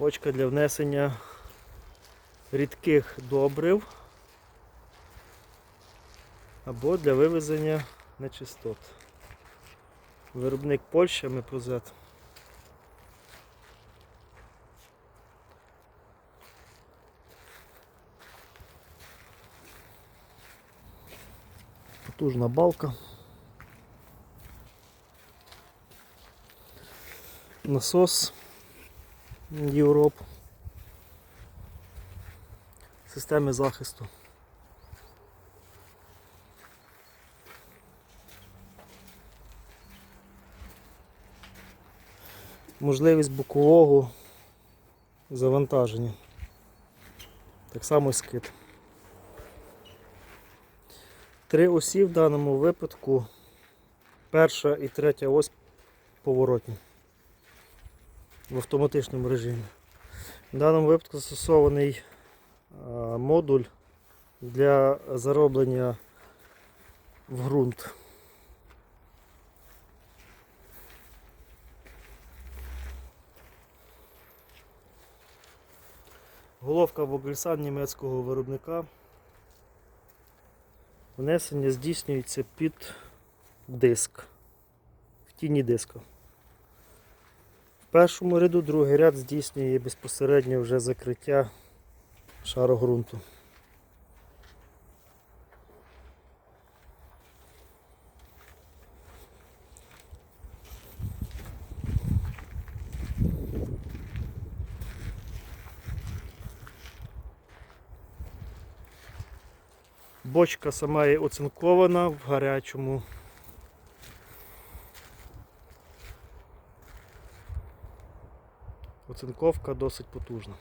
Бочка для внесення рідких добрив або для вивезення нечистот. Виробник Польща Мепрозет. Потужна балка. Насос Європ. Системи захисту. Можливість бокового завантаження. Так само скид. Три осі в даному випадку. Перша і третя ось поворотні в автоматичному режимі. В даному випадку застосований модуль для зароблення в ґрунт. Головка Vogelsang німецького виробника. Внесення здійснюється під диск, в тіні диска. Першому ряду другий ряд здійснює безпосередньо вже закриття шару ґрунту. Бочка сама є оцинкована в гарячому. Оцинковка досить потужна.